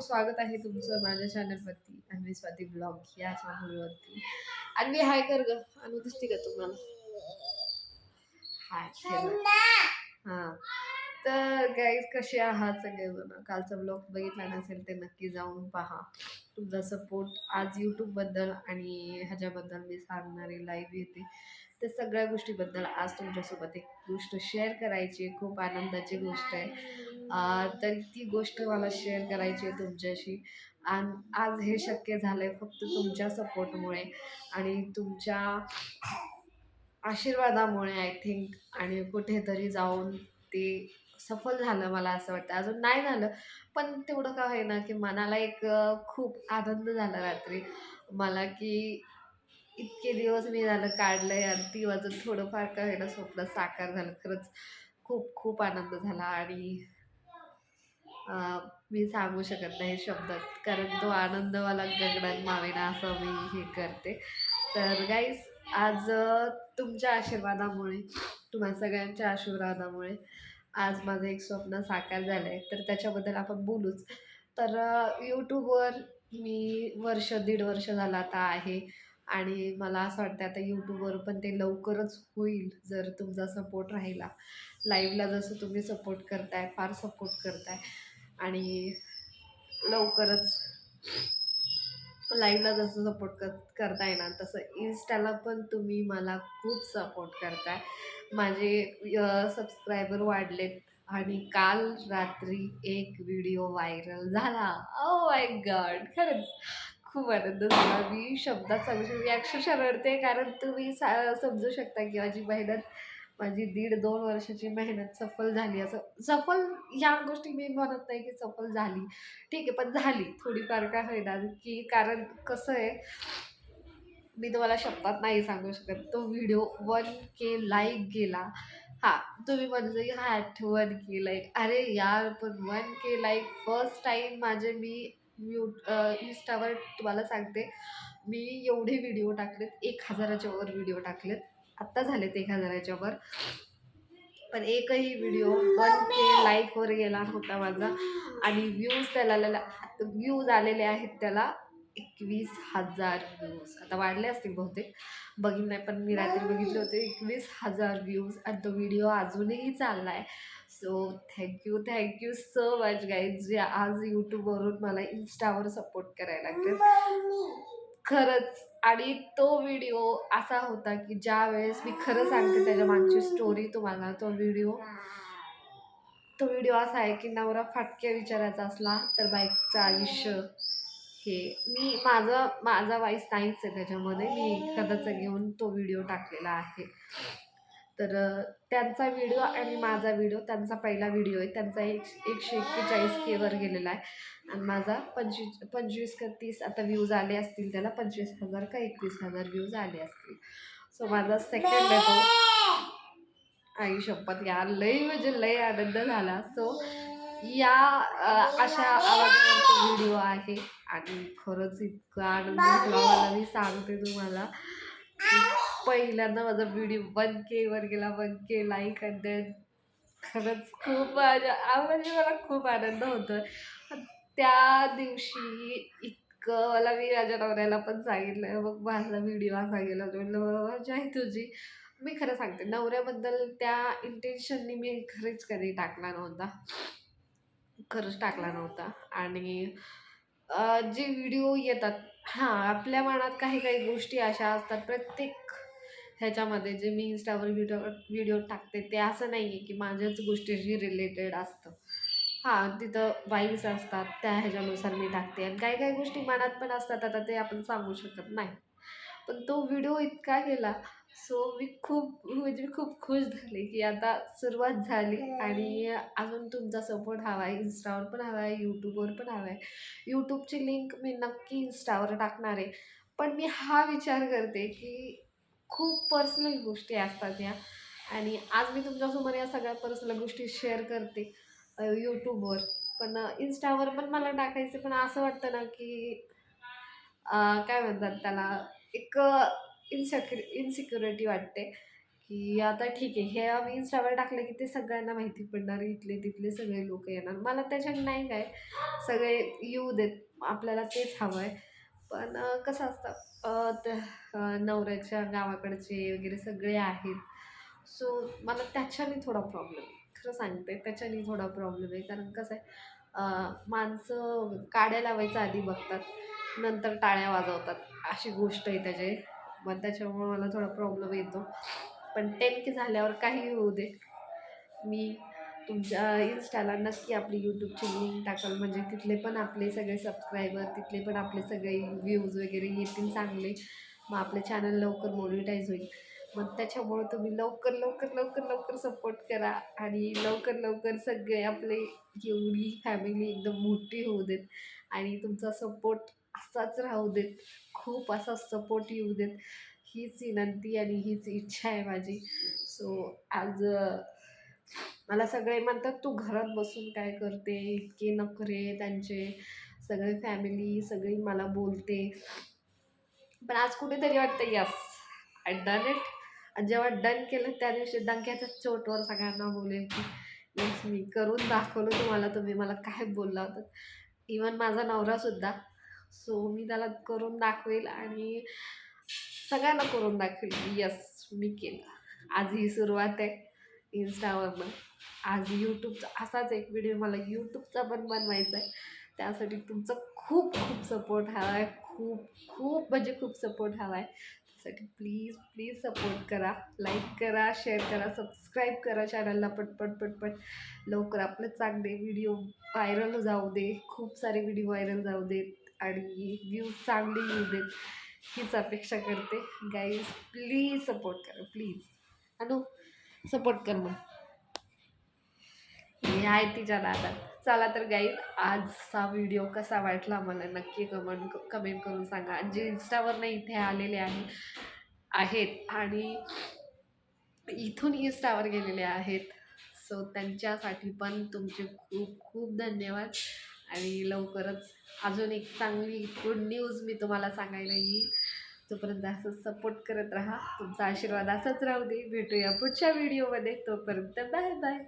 स्वागत आहे तुमचं माझ्या चॅनलवरती अन्वी स्वाती ब्लॉग या चॅनलवरती मी हाय कर ग. अनु दिसते का तुम्हाला? हाय हां. तर गाईज कसे आहात सगळेजण? कालचा ब्लॉग बघितला नसेल ते नक्की जाऊन पहा. तुमचा सपोर्ट आज यूट्यूबबद्दल आणि ह्याच्याबद्दल मी सांगणारे लाईव्ह येते. त्या सगळ्या गोष्टीबद्दल आज तुमच्यासोबत एक गोष्ट शेअर करायची खूप आनंदाची गोष्ट आहे. तर ती गोष्ट मला शेअर करायची आहे तुमच्याशी. आणि आज हे शक्य झालं आहे फक्त तुमच्या सपोर्टमुळे आणि तुमच्या आशीर्वादामुळे आय थिंक आणि कुठेतरी जाऊन ते सफल झालं मला असं वाटतं. अजून नाही झालं पण तेवढं का होईना की मनाला एक खूप आनंद झाला रात्री. मला की इतके दिवस मी झालं काढलं आहे आणि ती माझं थोडंफार का होईना स्वप्न साकार झालं. खरंच खूप खूप आनंद झाला आणि मी सांगू शकत नाही शब्दात कारण तो आनंद मला गगनात मावेना असं मी हे करते. तर गाईज आज तुमच्या आशीर्वादामुळे तुम्हा सगळ्यांच्या आशीर्वादामुळे आज माझं एक स्वप्न साकार झालं आहे तर त्याच्याबद्दल आपण बोलूच. तर यूट्यूबवर मी वर्ष दीड वर्ष झालं आता आहे. आणि मला असं वाटतं आता यूट्यूबवर पण ते लवकरच होईल जर तुमचा सपोर्ट राहिला. लाईव्हला जसं तुम्ही सपोर्ट करताय फार सपोर्ट करताय. आणि लवकरच लाईव्हला जसं सपोर्ट कर करताय ना तसं इन्स्टाला पण तुम्ही मला खूप सपोर्ट करताय. माझे सबस्क्रायबर वाढलेत आणि काल रात्री एक व्हिडिओ व्हायरल झाला. ओ माय गॉड खरंच खूप आनंद झाला. मी शब्दात सांगू शकते मी अक्षरशः रडते कारण तुम्ही सा समजू शकता की माझी मेहनत माझी दीड दोन वर्षाची मेहनत सफल झाली. असं सफल ह्या गोष्टी मी म्हणत नाही की सफल झाली. ठीक आहे पण झाली. थोडीफार काय होईना. की कारण कसं आहे मी तुम्हाला शब्दात नाही सांगू शकत. तो व्हिडिओ वन के लाईक गेला. हां तुम्ही म्हणजे हा वन के लाईक. अरे यार पण one K like first time माझे मी म्यूट इंस्टावर तुम्हाला सांगते. मी एवढे व्हिडिओ टाकलेत. एक हजाराच्या वर व्हिडिओ टाकलेत. आत्ता झालेत एक हजाराच्या वर पण एकही व्हिडिओ वन के लाईकवर गेला नव्हता माझा. आणि व्ह्यूज त्याला व्ह्यूज आलेले आहेत त्याला एकवीस हजार व्ह्यूज आता वाढले असतील बहुतेक. बघीन नाही पण मी रात्री बघितले होते एकवीस हजार व्ह्यूज आणि तो व्हिडिओ अजूनही चालला आहे so thank you thank you so much guys जे आज यूट्यूबवरून मला इन्स्टावर सपोर्ट करायला लागले खरंच. आणि तो व्हिडिओ असा होता की ज्या वेळेस मी खरं सांगते त्याच्या मागची स्टोरी तुम्हाला तो व्हिडिओ. तो व्हिडिओ असा आहे की नवरा फाटक्या विचारायचा असला तर बाईकचं आयुष्य हे. मी माझं माझा वाईस नाहीच आहे त्याच्यामध्ये. मी एखाद्याचं घेऊन तो व्हिडिओ टाकलेला आहे. तर त्यांचा व्हिडिओ आणि माझा व्हिडिओ त्यांचा पहिला व्हिडिओ आहे. त्यांचा एक एकशे एक्केचाळीस केवर गेलेला आहे. आणि माझा पंचवीस पंचवीस का तीस आता व्ह्यूज आले असतील त्याला पंचवीस हजार का एकवीस हजार व्ह्यूज आले असतील. सो माझा सेकंड आहे तो. आई शपथ या लई म्हणजे लई आनंद झाला. सो या अशा आवाजावरचा व्हिडिओ आहे. आणि खरंच इतका आनंद मला मी सांगते तुम्हाला. पहिल्यांदा माझा व्हिडिओ वन केवर गेला वन के लाईक आणि खरंच खूप माझ्या म्हणजे मला खूप आनंद होतो त्या दिवशी इतकं मला मी माझ्या नवऱ्याला पण सांगितलं मग माझा व्हिडिओ असा गेला म्हणलं मजा आहे हो, हो, तुझी. मी खरं सांगते नवऱ्याबद्दल त्या इंटेन्शननी मी खरंच कधी टाकला नव्हता. खरंच टाकला नव्हता. आणि जे व्हिडिओ येतात हां आपल्या मनात काही काही गोष्टी अशा असतात प्रत्येक ह्याच्यामध्ये जे मी इंस्टावर व्हिडिओ व्हिडिओ टाकते ते असं नाही आहे की माझ्याच गोष्टीशी रिलेटेड असतं. हां तिथं वाईब्स असतात त्या ह्याच्यानुसार मी टाकते. आणि काही काही गोष्टी मनात पण असतात आता ते आपण सांगू शकत नाही. पण तो व्हिडिओ इतका गेला सो मी खूप म्हणजे मी खूप खुश झाले की आता सुरुवात झाली. आणि अजून तुमचा सपोर्ट हवा आहे इन्स्टावर पण हवा आहे यूट्यूबवर पण हवा आहे यूट्यूबची लिंक मी नक्की इन्स्टावर टाकणार आहे. पण मी हा विचार करते की खूप पर्सनल गोष्टी असतात या. आणि आज मी तुमच्यासमोर या सगळ्या पर्सनल गोष्टी शेअर करते यूट्यूबवर पण इन्स्टावर पण मला टाकायचं पण असं वाटतं ना की काय म्हणतात त्याला एक इन्सेक्युर इन्सिक्युरिटी वाटते. की आता ठीक आहे हे आम्ही इंस्टावर टाकलं की ते सगळ्यांना माहिती पडणार इथले तिथले सगळे लोक येणार. मला त्याच्यात नाही काय सगळे येऊ देत आपल्याला तेच हवं आहे पण कसं असतं नवऱ्याच्या गावाकडचे वगैरे सगळे आहेत. सो मला त्याच्याने थोडा प्रॉब्लेम आहे. खरं सांगते त्याच्याने थोडा प्रॉब्लेम आहे. कारण कसं आहे माणसं काड्या लावायच्या आधी बघतात नंतर टाळ्या वाजवतात. अशी गोष्ट आहे त्याचे. मग त्याच्यामुळे मला थोडा प्रॉब्लेम येतो. पण टेन के झाल्यावर काही होऊ दे. मी तुमच्या इन्स्टाला नक्की आपली यूट्यूबची लिंक टाकाल. म्हणजे तिथले पण आपले सगळे सबस्क्रायबर तिथले पण आपले सगळे व्ह्यूज वगैरे येतील चांगले. मग आपलं चॅनल लवकर मोनिटाईज होईल. मग त्याच्यामुळं तुम्ही लवकर लवकर लवकर लवकर सपोर्ट करा. आणि लवकर लवकर सगळे आपले एवढी फॅमिली एकदम मोठी होऊ देत. आणि तुमचा सपोर्ट असाच राहू देत. खूप असा सपोर्ट येऊ देत. हीच विनंती आणि हीच इच्छा आहे माझी. सो आज मला सगळे म्हणतात तू घरात बसून काय करते? इतके नखरे त्यांचे. सगळे फॅमिली सगळी मला बोलते. पण आज कुठेतरी वाटतं यस आय डन इट आणि जेव्हा डन केलं त्या दिवशी डंक्याच्या चोटवर सगळ्यांना बोलेल की यस मी करून दाखवलं तुम्हाला. तुम्ही मला काय बोलला होता? इवन माझा नवरासुद्धा सो मी त्याला करून दाखवेल आणि सगळ्यांना करून दाखवेल की यस मी केलं. आज ही सुरुवात आहे. इन्स्टावरनं आज यूट्यूबचा असाच एक व्हिडिओ मला यूट्यूबचा पण बनवायचा आहे. त्यासाठी तुमचा खूप खूप सपोर्ट हवा आहे खूप खूप म्हणजे खूप सपोर्ट हवा आहे त्यासाठी प्लीज प्लीज सपोर्ट करा. लाईक करा शेअर करा सबस्क्राईब करा चॅनलला पटपट पटपट. लवकर आपले चांगले व्हिडिओ व्हायरल जाऊ दे. खूप सारे व्हिडिओ व्हायरल जाऊ देत आणि व्ह्यूज चांगले येऊ देत हीच अपेक्षा करते. गाईज प्लीज सपोर्ट करा. प्लीज अनु सपोर्ट कर मग. मी आहे तिच्या नादात चला तर गाईज आजचा व्हिडिओ कसा वाटला मला नक्की कमेंट कमेंट करून सांगा. आणि जे इन्स्टावरनं इथे आलेले आहे आहेत आणि इथून इन्स्टावर गेलेले आहेत. सो त्यांच्यासाठी पण तुमचे खूप खूप धन्यवाद. आणि लवकरच अजून एक चांगली गुड न्यूज मी तुम्हाला सांगायला येईल. तोपर्यंत असंच सपोर्ट करत राहा. तुमचा आशीर्वाद असाच राहू दे. भेटूया पुढच्या व्हिडिओमध्ये तोपर्यंत बाय बाय